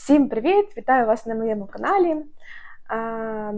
Всім привіт! Вітаю вас на моєму каналі.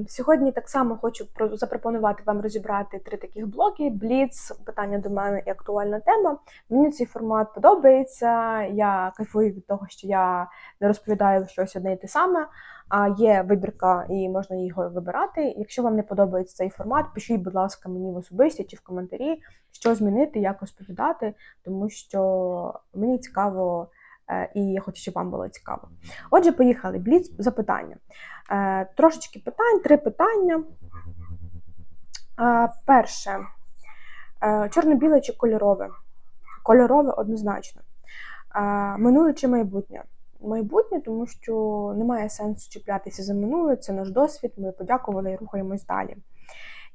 Сьогодні так само хочу запропонувати вам розібрати три таких блоки: Бліц, питання до мене і актуальна тема. Мені цей формат подобається. Я кайфую від того, що я не розповідаю щось одне і те саме, а є вибірка і можна його вибирати. Якщо вам не подобається цей формат, пишіть, будь ласка, мені в особисті чи в коментарі, що змінити, як розповідати, тому що мені цікаво. Е, І я хочу, щоб вам було цікаво. Отже, поїхали. Бліц запитання. Е, трошечки питань, три питання. Е, перше. Чорно-біле чи кольорове? Кольорове однозначно. Минуле чи майбутнє? Майбутнє, тому що немає сенсу чіплятися за минуле, це наш досвід, ми подякували і рухаємось далі.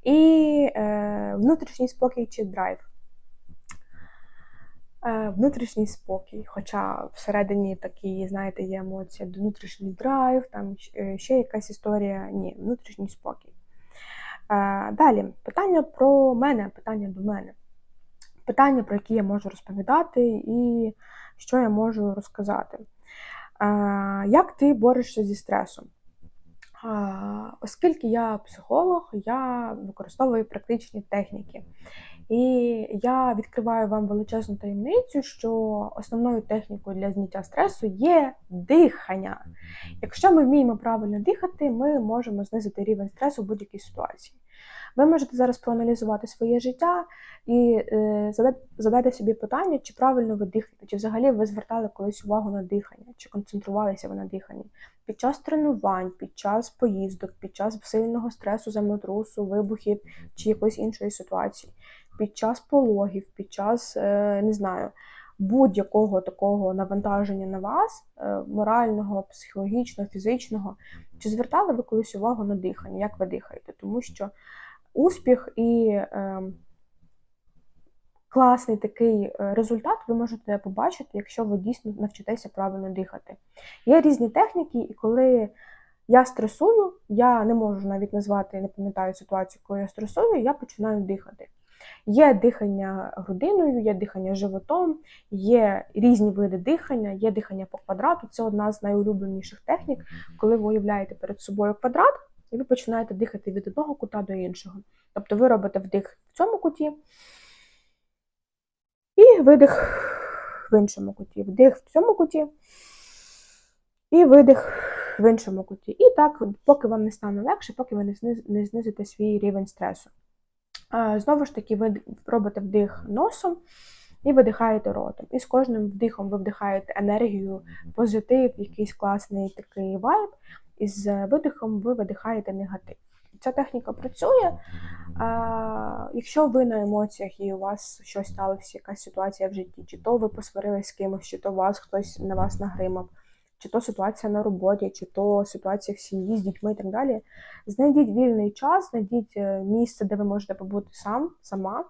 І е, внутрішній спокій чи драйв. Е, Внутрішній спокій, хоча всередині такі, знаєте, є емоція, внутрішній драйв, там е, ще якась історія. Ні, внутрішній спокій. Е, Далі, питання про мене, питання до мене. Питання, про які я можу розповідати, і що я можу розказати. Як ти борешся зі стресом? Оскільки я психолог, я використовую практичні техніки. І я відкриваю вам величезну таємницю, що основною технікою для зняття стресу є дихання. Якщо ми вміємо правильно дихати, ми можемо знизити рівень стресу в будь-якій ситуації. Ви можете зараз проаналізувати своє життя і е, задати, собі питання, чи правильно ви дихаєте, чи взагалі ви звертали колись увагу на дихання, чи концентрувалися ви на диханні. Під час тренувань, під час поїздок, під час сильного стресу, землетрусу, вибухів чи якоїсь іншої ситуації, під час пологів, під час е, не знаю, будь-якого такого навантаження на вас, е, морального, психологічного, фізичного, чи звертали ви колись увагу на дихання, як ви дихаєте? Тому що успіх і е, класний такий результат ви можете побачити, якщо ви дійсно навчитеся правильно дихати. Є різні техніки, і коли я стресую, я не можу навіть назвати, не пам'ятаю ситуацію, коли я стресую, я починаю дихати. Є дихання грудиною, є дихання животом, є різні види дихання, є дихання по квадрату. Це одна з найулюбленіших технік, коли ви уявляєте перед собою квадрат, і ви починаєте дихати від одного кута до іншого. Тобто ви робите вдих в цьому куті і видих в іншому куті, вдих в цьому куті і видих в іншому куті. І так, поки вам не стане легше, поки ви не знизите свій рівень стресу. Знову ж таки, ви робите вдих носом і видихаєте ротом. І з кожним вдихом ви вдихаєте енергію, позитив, якийсь класний такий вайб, і з видихом ви видихаєте негатив. Ця техніка працює. А, якщо ви на емоціях і у вас щось сталося, якась ситуація в житті, чи то ви посварились з кимось, чи то вас хтось на вас нагримав, чи то ситуація на роботі, чи то ситуація в сім'ї з дітьми і так далі. Знайдіть вільний час, знайдіть е, місце, де ви можете побути сам, сама.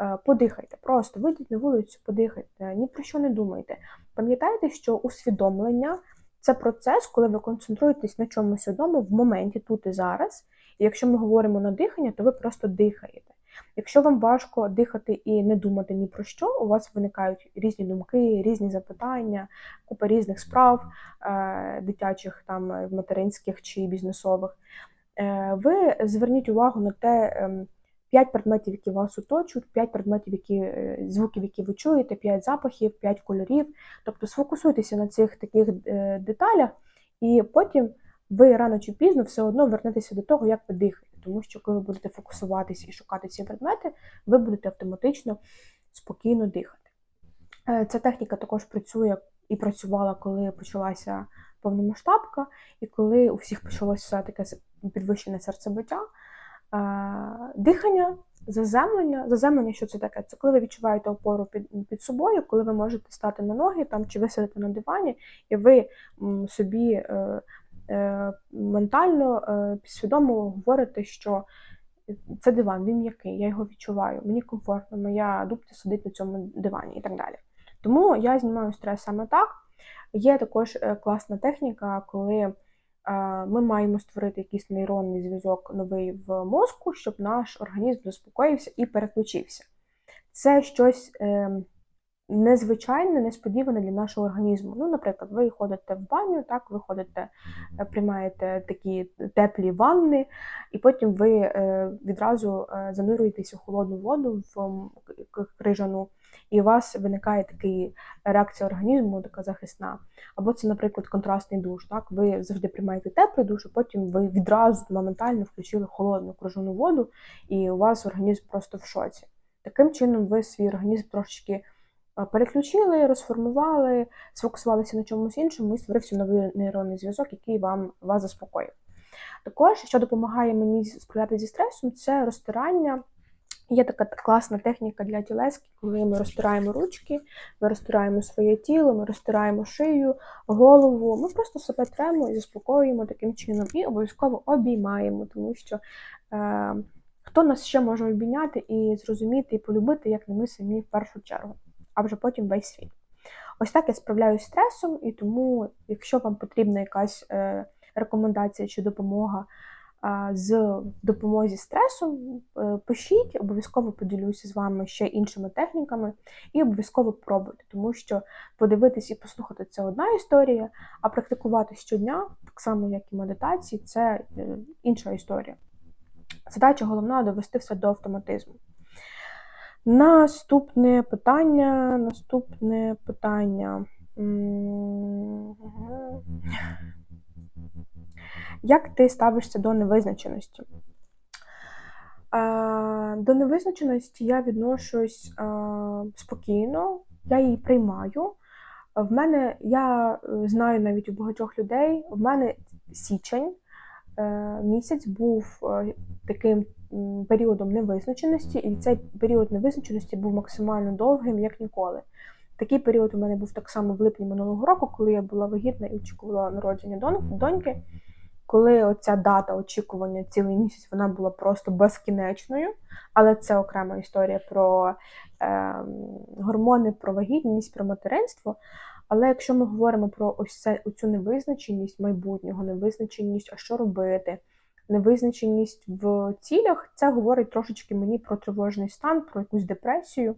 Е, Подихайте, просто вийдіть на вулицю, подихайте, ні про що не думайте. Пам'ятайте, що усвідомлення це процес, коли ви концентруєтесь на чомусь одному в моменті, тут і зараз. І якщо ми говоримо на дихання, то ви просто дихаєте. Якщо вам важко дихати і не думати ні про що, у вас виникають різні думки, різні запитання, купа різних справ, е, дитячих, там, е, материнських чи бізнесових. Е, Ви зверніть увагу на те, ем, п'ять предметів, які вас оточують, п'ять предметів, які звуків, які ви чуєте, п'ять запахів, п'ять кольорів. Тобто сфокусуйтеся на цих таких деталях, і потім ви рано чи пізно все одно вернетеся до того, як ви дихаєте. Тому що коли ви будете фокусуватися і шукати ці предмети, ви будете автоматично спокійно дихати. Е, Ця техніка також працює і працювала, коли почалася повномасштабка, і коли у всіх почалося таке підвищене серцебиття. Е, Дихання, заземлення. Заземлення, що це таке? Це коли ви відчуваєте опору під, під собою, коли ви можете стати на ноги там, чи ви сидите на дивані, і ви собі е, ментально, е, підсвідомо говорите, що це диван, він м'який, я його відчуваю, мені комфортно, моя дубця сидить на цьому дивані і так далі. Тому я знімаю стрес саме так. Є також е, класна техніка, коли е, ми маємо створити якийсь нейронний зв'язок новий в мозку, щоб наш організм заспокоївся і переключився. Це щось е, незвичайне, несподіване для нашого організму. Ну, наприклад, ви ходите в баню, так, ви ходите, е, приймаєте такі теплі ванни, і потім ви е, відразу е, занурюєтесь у холодну воду в крижану, і у вас виникає така реакція організму, така захисна. Або це, наприклад, контрастний душ. Так, ви завжди приймаєте теплий душ, а потім ви відразу моментально включили холодну крижану воду, і у вас організм просто в шоці. Таким чином, ви свій організм трошечки переключили, розформували, сфокусувалися на чомусь іншому і створився новий нейронний зв'язок, який вам вас заспокоїв. Також, що допомагає мені справлятися зі стресом, це розтирання. Є така класна техніка для тілески, коли ми розтираємо ручки, ми розтираємо своє тіло, ми розтираємо шию, голову. Ми просто себе тремо і заспокоюємо таким чином, і обов'язково обіймаємо, тому що е, хто нас ще може обійняти і зрозуміти, і полюбити, як не ми самі в першу чергу, а вже потім весь світ. Ось так я справляюсь з стресом, і тому, якщо вам потрібна якась е, рекомендація чи допомога а, з допомозі стресу, е, пишіть, обов'язково поділюся з вами ще іншими техніками і обов'язково пробуйте, тому що подивитись і послухати це одна історія, а практикувати щодня, так само як і медитації, це е, інша історія. Задача головна довести все до автоматизму. Наступне питання. Наступне питання. Як ти ставишся до невизначеності? До невизначеності я відношусь спокійно, я її приймаю. В мене, я е, знаю навіть у багатьох людей, в мене січень е, місяць був е, таким періодом невизначеності, і цей період невизначеності був максимально довгим, як ніколи. Такий період у мене був так само в липні минулого року, коли я була вагітна і очікувала народження доньки. Коли оця дата очікування цілий місяць вона була просто безкінечною, але це окрема історія про е, гормони, про вагітність, про материнство. Але якщо ми говоримо про ось це, цю невизначеність майбутнього, невизначеність, а що робити, невизначеність в цілях, це говорить трошечки мені про тривожний стан, про якусь депресію.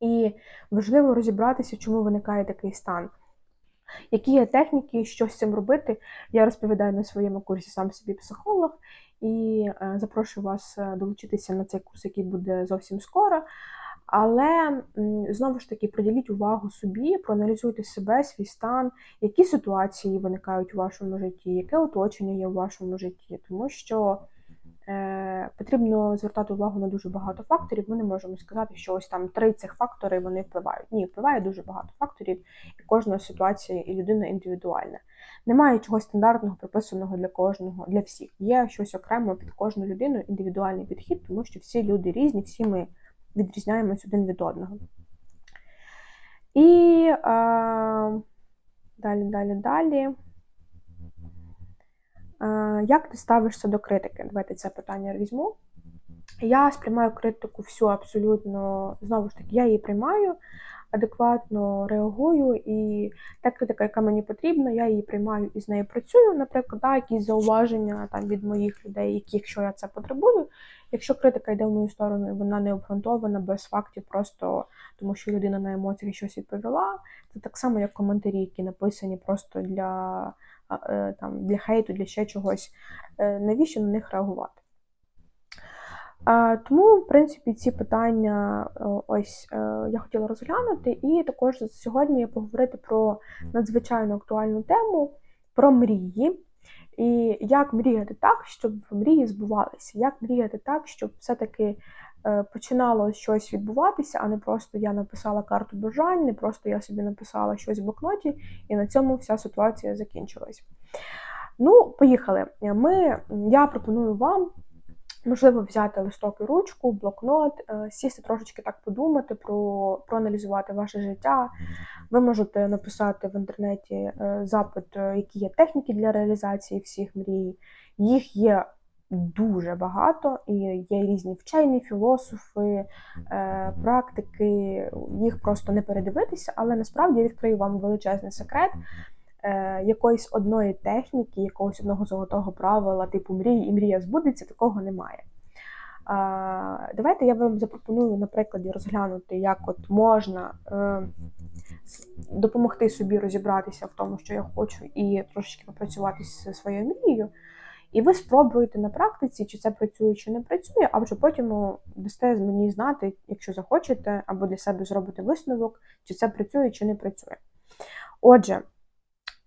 І важливо розібратися, чому виникає такий стан. Які є техніки, що з цим робити, я розповідаю на своєму курсі сам собі психолог, і е, запрошую вас е, долучитися на цей курс, який буде зовсім скоро. Але знову ж таки приділіть увагу собі, проаналізуйте себе, свій стан, які ситуації виникають у вашому житті, яке оточення є у вашому житті, тому що е, потрібно звертати увагу на дуже багато факторів. Ми не можемо сказати, що ось там три цих фактори вони впливають. Ні, впливає дуже багато факторів, і кожна ситуація і людина індивідуальна. Немає чогось стандартного, приписаного для кожного, для всіх. Є щось окремо під кожну людину, індивідуальний підхід, тому що всі люди різні, всі ми відрізняємось один від одного. І е, далі, далі, далі. Е, як ти ставишся до критики? Давайте це питання візьму. Я сприймаю критику всю абсолютно, знову ж таки, я її приймаю, адекватно реагую, і та критика, яка мені потрібна, я її приймаю і з нею працюю. Наприклад, да, якісь зауваження там, від моїх людей, які, якщо я це потребую. Якщо критика йде в мою сторону, і вона не обґрунтована без фактів, просто тому що людина на емоціях щось відповіла, це так само, як коментарі, які написані просто для, е, там, для хейту, для ще чогось. Е, Навіщо на них реагувати? Тому, в принципі, ці питання е, ось я хотіла розглянути, і також сьогодні поговорити про надзвичайно актуальну тему про мрії. І як мріяти так, щоб мрії збувалися, як мріяти так, щоб все-таки е, починало щось відбуватися, а не просто я написала карту бажань, не просто я собі написала щось в блокноті, і на цьому вся ситуація закінчилась. Ну, поїхали. Ми, Я пропоную вам Можливо, взяти листок і ручку, блокнот, е, сісти трошечки так подумати, про, проаналізувати ваше життя. Ви можете написати в інтернеті е, запит, е, які є техніки для реалізації всіх мрій. Їх є дуже багато, і є різні вчені, філософи, практики, їх просто не передивитися, але насправді я відкрию вам величезний секрет. Якоїсь одної техніки, якогось одного золотого правила, типу мрії і мрія збудеться, такого немає. А, Давайте я вам запропоную на прикладі розглянути, як от можна е, допомогти собі розібратися в тому, що я хочу, і трошечки попрацювати зі своєю мрією. І ви спробуєте на практиці, чи це працює, чи не працює, а вже потім дасте мені знати, якщо захочете, або для себе зробите висновок, чи це працює, чи не працює. Отже, е,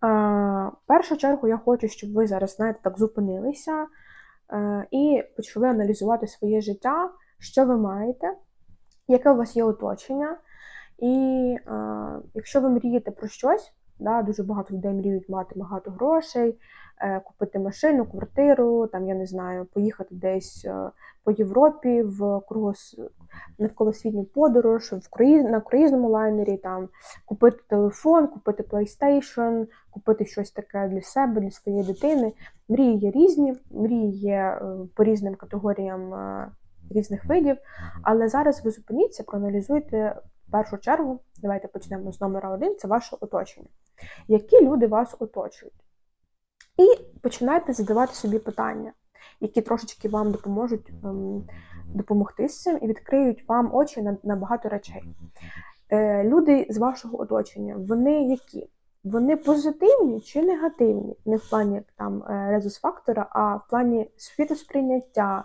в першу чергу я хочу, щоб ви зараз, знаєте, так зупинилися е, і почали аналізувати своє життя, що ви маєте, яке у вас є оточення. І е, якщо ви мрієте про щось, да, дуже багато людей мріють мати багато грошей, е, купити машину, квартиру, там, я не знаю, поїхати десь е, по Європі в кругос... навколосвітню подорож, в круїз... на круїзному лайнері, там, купити телефон, купити PlayStation, купити щось таке для себе, для своєї дитини. Мрії є різні, мрії є е, по різним категоріям різних видів, але зараз ви зупиніться, проаналізуйте в першу чергу. Давайте почнемо з номера один це ваше оточення. Які люди вас оточують? І починайте задавати собі питання, які трошечки вам допоможуть ем, допомогти з цим і відкриють вам очі на, на багато речей. Е, люди з вашого оточення, вони які? Вони позитивні чи негативні? Не в плані там е, резус-фактора, а в плані світосприйняття,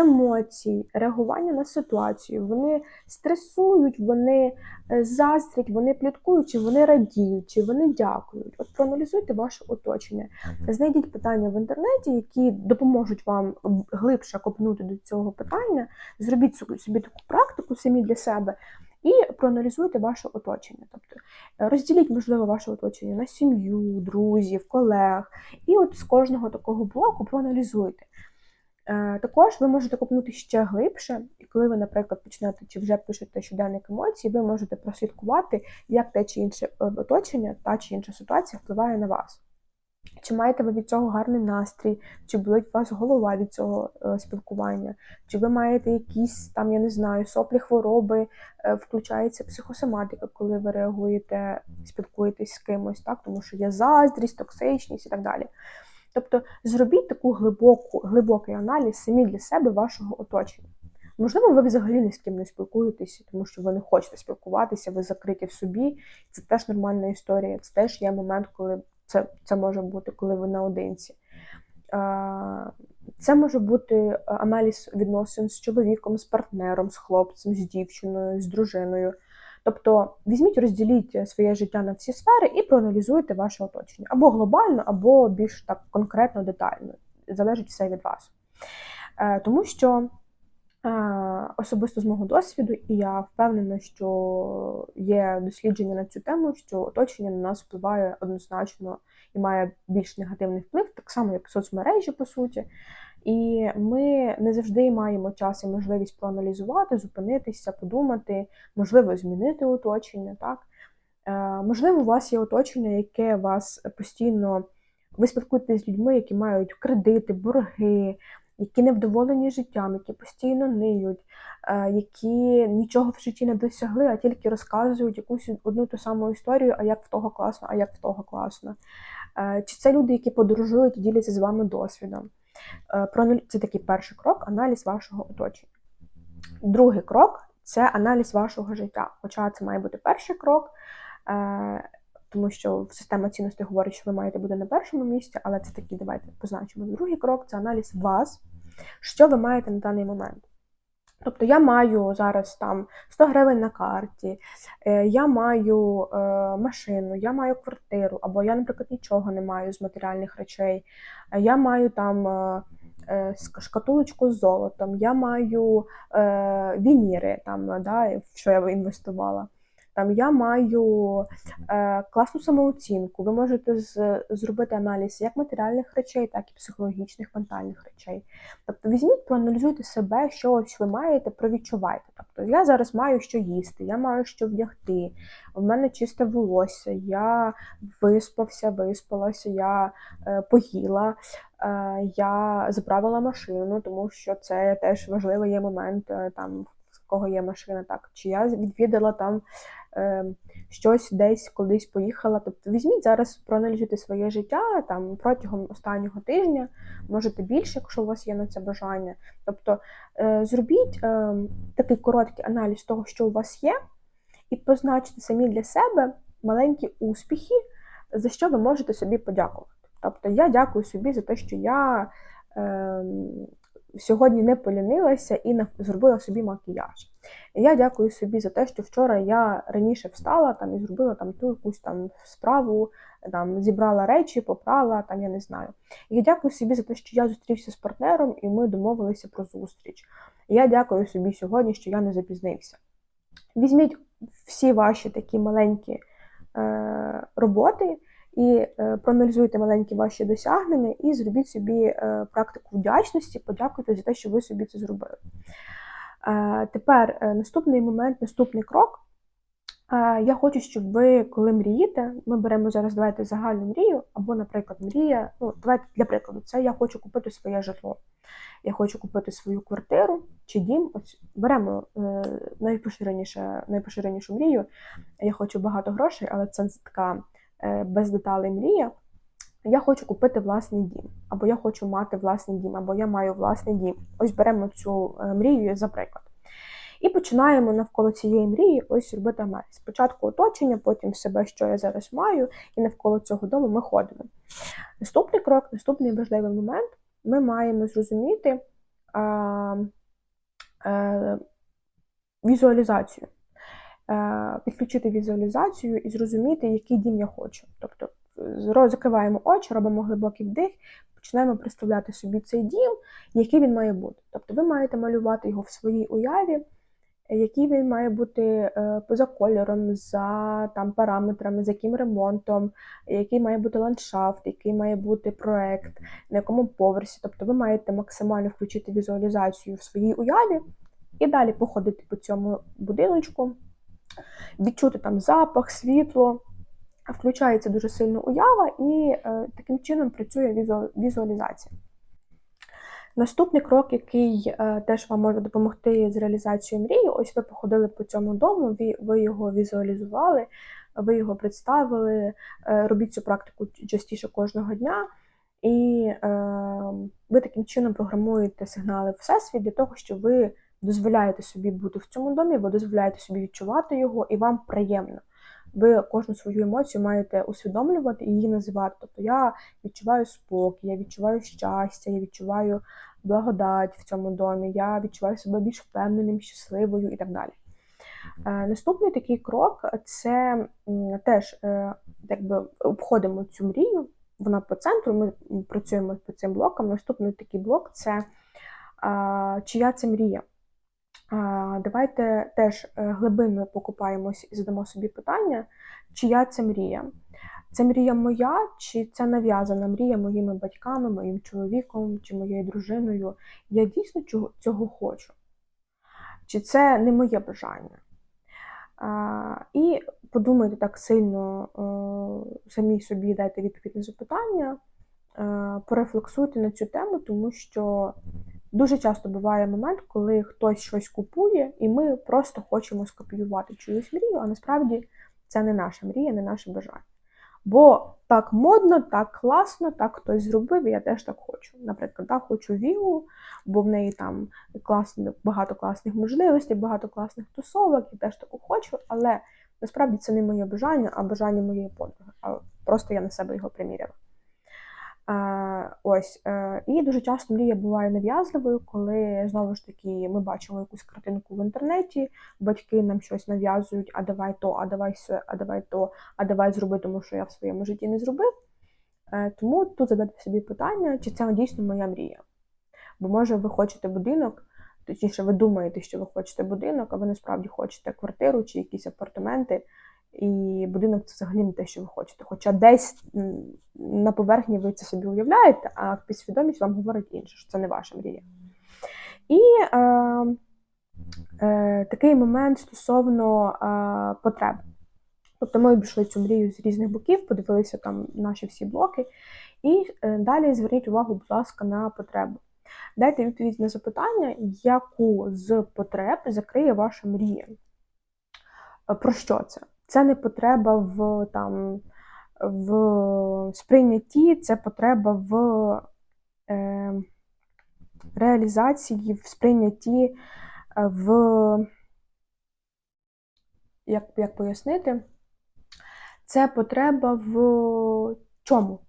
емоцій, реагування на ситуацію. Вони стресують, вони е, заздрять, вони пліткують, чи вони радіють, чи вони дякують. От проаналізуйте ваше оточення. Знайдіть питання в інтернеті, які допоможуть вам глибше копнути до цього питання. Зробіть собі собі таку практику самі для себе. І проаналізуйте ваше оточення. Тобто е, розділіть, можливо, ваше оточення на сім'ю, друзів, колег. І от з кожного такого блоку проаналізуйте. Е, Також ви можете копнути ще глибше, і коли ви, наприклад, почнете чи вже пишете щоденник емоцій, ви можете прослідкувати, як те чи інше е, оточення, та чи інша ситуація впливає на вас. Чи маєте ви від цього гарний настрій, чи болить у вас голова від цього е, спілкування, чи ви маєте якісь там, я не знаю, соплі хвороби, включається психосоматика, коли ви реагуєте, спілкуєтесь з кимось, так? тому що є заздрість, токсичність і так далі. Тобто зробіть таку глибоку, глибокий аналіз самі для себе вашого оточення. Можливо, ви взагалі ні з ким не спілкуєтеся, тому що ви не хочете спілкуватися, ви закриті в собі. Це теж нормальна історія. Це теж є момент, коли це, це може бути, коли ви наодинці. Це може бути аналіз відносин з чоловіком, з партнером, з хлопцем, з дівчиною, з дружиною. Тобто візьміть, розділіть своє життя на всі сфери і проаналізуйте ваше оточення. Або глобально, або більш так конкретно, детально. Залежить все від вас. Е, Тому що е, особисто з мого досвіду, і я впевнена, що є дослідження на цю тему, що оточення на нас впливає однозначно і має більш негативний вплив, так само, як соцмережі, по суті. І ми не завжди маємо час і можливість проаналізувати, зупинитися, подумати, можливо, змінити оточення. Так? Е, можливо, у вас є оточення, яке вас постійно ви спілкуєтеся з людьми, які мають кредити, борги, які невдоволені життям, які постійно ниють, е, які нічого в житті не досягли, а тільки розказують якусь одну ту саму історію, а як в того класно, а як в того класно. Е, Чи це люди, які подорожують і діляться з вами досвідом? Е, Це такий перший крок аналіз вашого оточення. Другий крок це аналіз вашого життя. Хоча це має бути перший крок, е, тому що система цінностей говорить, що ви маєте бути на першому місці, але це такий, давайте позначимо. Другий крок це аналіз вас, що ви маєте на даний момент. Тобто я маю зараз там 100 гривень на карті, е, я маю е, машину, я маю квартиру, або я, наприклад, нічого не маю з матеріальних речей. Е, Я маю там шкатулочку з золотом, я маю вініри, там, да, в що я інвестувала. Там я маю е, класну самооцінку. Ви можете з, зробити аналіз як матеріальних речей, так і психологічних, ментальних речей. Тобто візьміть, проаналізуйте себе, що ось ви маєте, провідчувайте. Тобто я зараз маю що їсти, я маю що вдягти, в мене чисте волосся, я виспався, виспалася, я е, поїла, е, я заправила машину, тому що це теж важливий є момент, е, там в кого є машина, так, чи я відвідала там. Е, щось десь колись поїхала. Тобто візьміть зараз, проаналізуйте своє життя там протягом останнього тижня, можете більше, якщо у вас є на це бажання. Тобто е, зробіть е, такий короткий аналіз того, що у вас є, і позначте самі для себе маленькі успіхи, за що ви можете собі подякувати. Тобто я дякую собі за те, що я. Сьогодні не полінилася і зробила собі макіяж. Я дякую собі за те, що вчора я раніше встала там і зробила там ту якусь там справу, там зібрала речі, попрала, там я не знаю. Я дякую собі за те, що я зустрівся з партнером і ми домовилися про зустріч. Я дякую собі сьогодні, що я не запізнився. Візьміть всі ваші такі маленькі е, роботи і е, проаналізуйте маленькі ваші досягнення і зробіть собі е, практику вдячності, подякуйте за те, що ви собі це зробили. Е, тепер наступний момент, наступний крок. Я хочу, щоб ви, коли мрієте, ми беремо зараз давайте загальну мрію, або, наприклад, мрія. Ну, давайте для прикладу, це я хочу купити своє житло. Я хочу купити свою квартиру чи дім. Ось беремо найпоширеніше, найпоширенішу мрію. Я хочу багато грошей, але це така без деталей мрія. Я хочу купити власний дім, або я хочу мати власний дім, або я маю власний дім. Ось беремо цю е, мрію за приклад. І починаємо навколо цієї мрії ось робити аналіз. Спочатку оточення, потім себе, що я зараз маю, і навколо цього дому ми ходимо. Наступний крок, наступний важливий момент ми маємо зрозуміти а, а, візуалізацію. Е, підключити візуалізацію і зрозуміти, який дім я хочу. Тобто закриваємо очі, робимо глибокий вдих, починаємо представляти собі цей дім, який він має бути. Тобто ви маєте малювати його в своїй уяві, який він має бути е, поза кольором, за там параметрами, за яким ремонтом, який має бути ландшафт, який має бути проект, на якому поверсі. Тобто ви маєте максимально включити візуалізацію в своїй уяві і далі походити по цьому будиночку відчути там запах, світло. Включається дуже сильно уява, і е, таким чином працює візуалізація. Наступний крок, який е, теж вам може допомогти з реалізацією мрії, ось ви походили по цьому дому, ви, ви його візуалізували, ви його представили, е, робіть цю практику частіше кожного дня, і е, ви таким чином програмуєте сигнали Всесвіт для того, щоб ви дозволяєте собі бути в цьому домі, ви дозволяєте собі відчувати його, і вам приємно. Ви кожну свою емоцію маєте усвідомлювати і її називати. Тобто я відчуваю спокій, я відчуваю щастя, я відчуваю благодать в цьому домі, я відчуваю себе більш впевненим, щасливою і так далі. Е, наступний такий крок це теж е, якби обходимо цю мрію, вона по центру, ми працюємо по цим блокам. Наступний такий блок це чия це мрія. Давайте теж е, глибинно покупаємось і задамо собі питання, чия це мрія. Це мрія моя, чи це нав'язана мрія моїми батьками, моїм чоловіком чи моєю дружиною. Я дійсно цього хочу? Чи це не моє бажання? І подумайте так сильно, е, самі собі дайте відповідь на запитання, е, порефлексуйте на цю тему, тому що Дуже часто буває момент, коли хтось щось купує, і ми просто хочемо скопіювати чиюсь мрію, а насправді це не наша мрія, не наше бажання. Бо так модно, так класно, так хтось зробив, і я теж так хочу. Наприклад, так, хочу вілу, бо в неї там класно, багато класних можливостей, багато класних тусовок, я теж таку хочу, але насправді це не моє бажання, а бажання моєї подруги. А просто я на себе його приміряла. Ось е, і дуже часто мрія буває нав'язливою, коли знову ж таки ми бачимо якусь картинку в інтернеті, батьки нам щось нав'язують, а давай то, а давай все, а давай то, а давай зроби, тому що я в своєму житті не зробив. Е, тому тут задати собі питання, чи це дійсно моя мрія. Бо може ви хочете будинок, точніше, ви думаєте, що ви хочете будинок, а ви насправді хочете квартиру чи якісь апартаменти. І будинок це взагалі не те, що ви хочете. Хоча десь на поверхні ви це собі уявляєте, а підсвідомість вам говорить інше, що це не ваша мрія. І е, е, такий момент стосовно е, потреб. Тобто ми обійшли цю мрію з різних боків, подивилися там наші всі блоки. І е, далі зверніть увагу, будь ласка, на потребу. Дайте відповідь на запитання, яку з потреб закриє ваша мрія. Про що це? Це не потреба в там в сприйнятті, це потреба в е, реалізації, в сприйнятті, е, в як, як пояснити, це потреба в чому?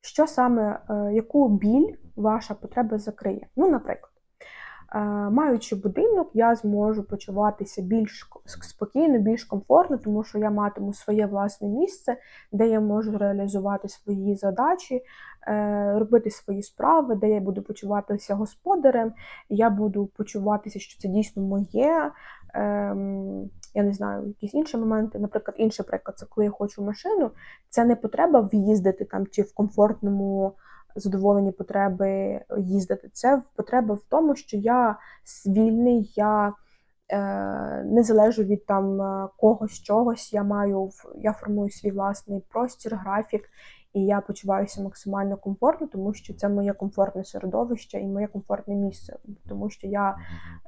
Що саме, е, яку біль ваша потреба закриє? Ну, наприклад. Е, маючи будинок, я зможу почуватися більш спокійно, більш комфортно, тому що я матиму своє власне місце, де я можу реалізувати свої задачі, е, робити свої справи, де я буду почуватися господарем, я буду почуватися, що це дійсно моє. Ем, я не знаю, якісь інші моменти. Наприклад, інший приклад, це коли я хочу машину, це не потреба в'їздити там чи в комфортному задоволені потреби їздити. Це потреба в тому, що я вільний, я е, не залежу від там е, когось чогось. Я маю я формую свій власний простір, графік, і я почуваюся максимально комфортно, тому що це моє комфортне середовище і моє комфортне місце, тому що я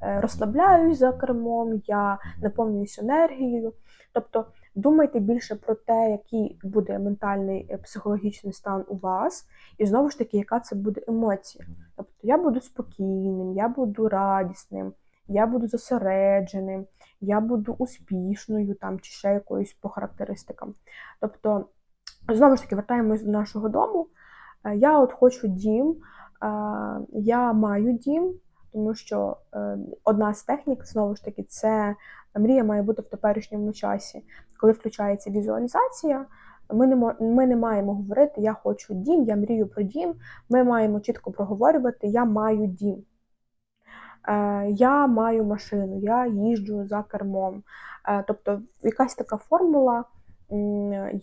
е, розслабляюсь за кермом, я наповнююсь енергією. Тобто думайте більше про те, який буде ментальний е, психологічний стан у вас, і знову ж таки, яка це буде емоція. Тобто я буду спокійним, я буду радісним, я буду зосередженим, я буду успішною там, чи ще якоюсь по характеристикам. Тобто, знову ж таки, вертаємось до нашого дому. Е, я от хочу дім, е, я маю дім, тому що одна з технік, знову ж таки, це мрія має бути в теперішньому часі. Коли включається візуалізація, ми не ми не маємо говорити Я хочу дім, я мрію про дім. Ми маємо чітко проговорювати Я маю дім. Е, я маю машину, я їжджу за кермом. Е, тобто якась така формула,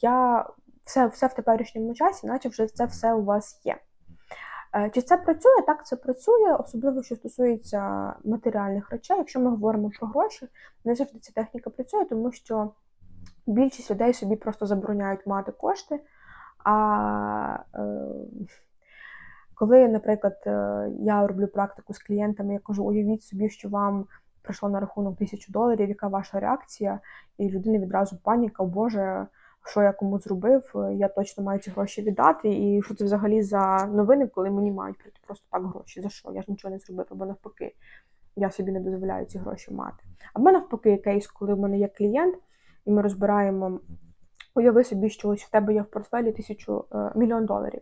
я все все в теперішньому часі, наче вже це все у вас є. Е, чи це працює? Так, це працює, особливо, що стосується матеріальних речей. Якщо ми говоримо про гроші, не завжди ця техніка працює, тому що більшість людей собі просто забороняють мати кошти. А е, коли, наприклад, е, я роблю практику з клієнтами, я кажу, уявіть собі, що вам прийшло на рахунок тисячу доларів, яка ваша реакція? І людини відразу паніка, Боже що я кому зробив, е, я точно маю ці гроші віддати. І що це взагалі за новини, коли мені мають прийти просто так гроші? За що? Я ж нічого не зробив, або навпаки, я собі не дозволяю ці гроші мати. Або навпаки, кейс, коли в мене є клієнт, і ми розбираємо, уяви собі, що ось в тебе є в портфелі тисячу е, мільйон доларів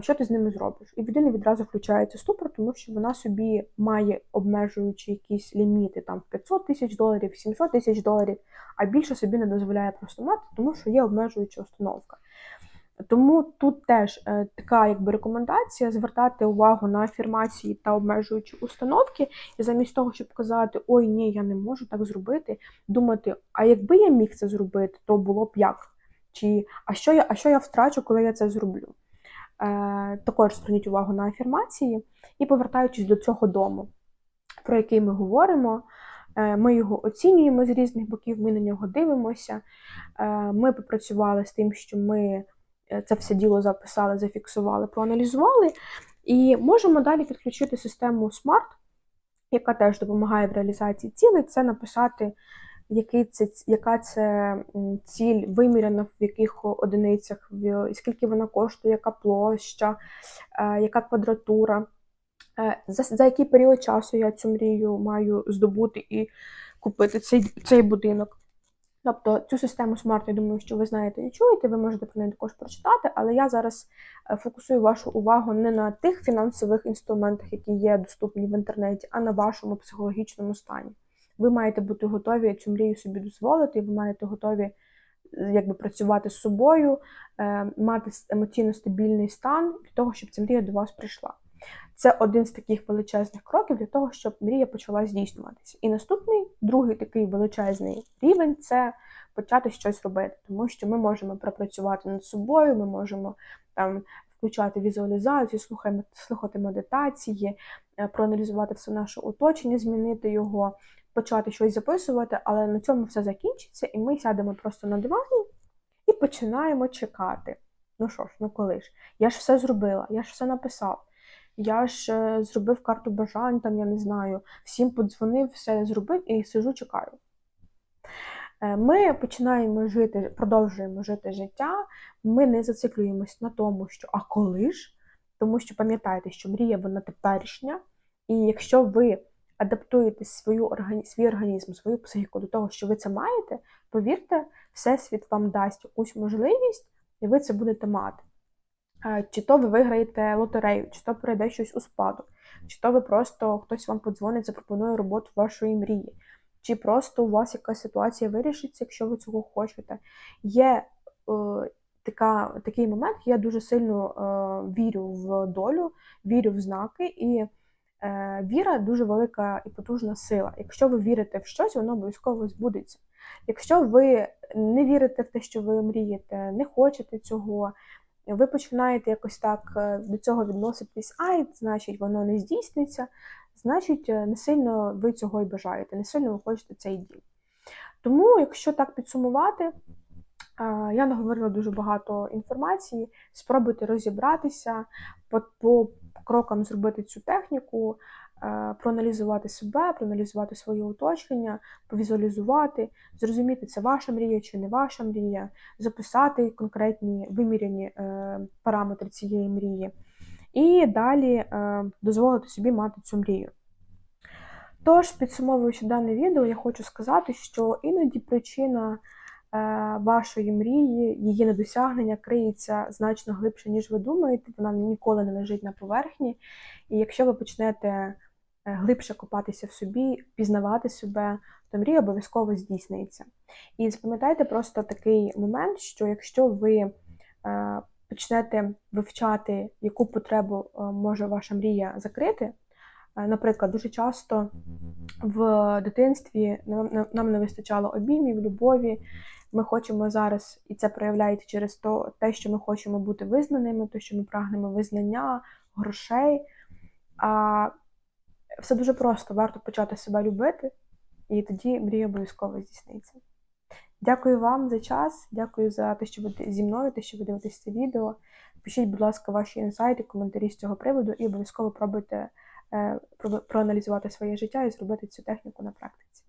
що ти з ними зробиш? І людина відразу включається ступор, тому що вона собі має обмежуючи якісь ліміти, там 500 тисяч доларів, 700 тисяч доларів, а більше собі не дозволяє просто мати, тому що є обмежуюча установка. Тому тут теж е, така якби рекомендація звертати увагу на афірмації та обмежуючі установки, і замість того, щоб казати Ой, ні, я не можу так зробити, думати, а якби я міг це зробити, то було б як? Чи а що я, а що я втрачу, коли я це зроблю? Е, також зверніть увагу на афірмації. І повертаючись до цього дому, про який ми говоримо, е, ми його оцінюємо з різних боків, ми на нього дивимося. Е, ми попрацювали з тим, що ми це все діло записали, зафіксували, проаналізували. І можемо далі підключити систему SMART, яка теж допомагає в реалізації цілей, це написати який це, яка це ціль виміряна в яких одиницях, скільки вона коштує, яка площа, е, яка квадратура, е, за, за який період часу я цю мрію маю здобути і купити цей, цей будинок. Тобто цю систему Smart, я думаю, що ви знаєте і чуєте, ви можете про неї також прочитати, але я зараз е, фокусую вашу увагу не на тих фінансових інструментах, які є доступні в інтернеті, а на вашому психологічному стані. Ви маєте бути готові цю мрію собі дозволити, ви маєте готові якби працювати з собою, е, мати емоційно стабільний стан для того, щоб ця мрія до вас прийшла. Це один з таких величезних кроків для того, щоб мрія почала здійснюватися. І наступний, другий такий величезний рівень це почати щось робити, тому що ми можемо пропрацювати над собою, ми можемо там включати візуалізацію, слухати медитації, е, проаналізувати все наше оточення, змінити його, почати щось записувати, але на цьому все закінчиться, і ми сядемо просто на дивані і починаємо чекати. Ну що ж, ну коли ж? Я ж все зробила, я ж все написав. Я ж е, зробив карту бажань, там, я не знаю, всім подзвонив, все зробив і сижу, чекаю. Е, Ми починаємо жити, продовжуємо жити життя. Ми не зациклюємось на тому, що а коли ж? Тому що пам'ятайте, що мрія вона теперішня, і якщо ви адаптуєте свою органі... свій організм, свою психіку до того, що ви це маєте, повірте, всесвіт вам дасть якусь можливість, і ви це будете мати. Чи то ви виграєте лотерею, чи то прийде щось у спадок, чи то ви просто хтось вам подзвонить, запропонує роботу вашої мрії, чи просто у вас якась ситуація вирішиться, якщо ви цього хочете. Є е, така, такий момент, я дуже сильно е, вірю в долю, вірю в знаки, і віра дуже велика і потужна сила. Якщо ви вірите в щось, воно обов'язково збудеться. Якщо ви не вірите в те, що ви мрієте, не хочете цього, ви починаєте якось так е, до цього відноситись, ай, значить, воно не здійсниться, значить, е, не сильно ви цього і бажаєте, не сильно ви хочете цей дім. Тому, якщо так підсумувати, е, я наговорила дуже багато інформації, спробуйте розібратися, крокам зробити цю техніку, е, проаналізувати себе, проаналізувати своє оточення, повізуалізувати, зрозуміти, це ваша мрія чи не ваша мрія, записати конкретні виміряні е, параметри цієї мрії, і далі е, дозволити собі мати цю мрію. Тож, підсумовуючи дане відео, я хочу сказати, що іноді причина вашої мрії, її недосягнення криється значно глибше, ніж ви думаєте. Вона ніколи не лежить на поверхні. І якщо ви почнете е, глибше копатися в собі, пізнавати себе, то мрія обов'язково здійсниться. І запам'ятайте просто такий момент, що якщо ви е, почнете вивчати, яку потребу е, може ваша мрія закрити, е, наприклад, дуже часто в дитинстві нам не вистачало обіймів, любові. Ми хочемо зараз, і це проявляється через то, те, що ми хочемо бути визнаними, те, що ми прагнемо визнання, грошей. А все дуже просто, варто почати себе любити, і тоді мрія обов'язково здійсниться. Дякую вам за час, дякую за те, що ви зі мною, те, що ви дивитесь це відео. Пишіть, будь ласка, ваші інсайти, коментарі з цього приводу, і обов'язково пробуйте е, про- проаналізувати своє життя і зробити цю техніку на практиці.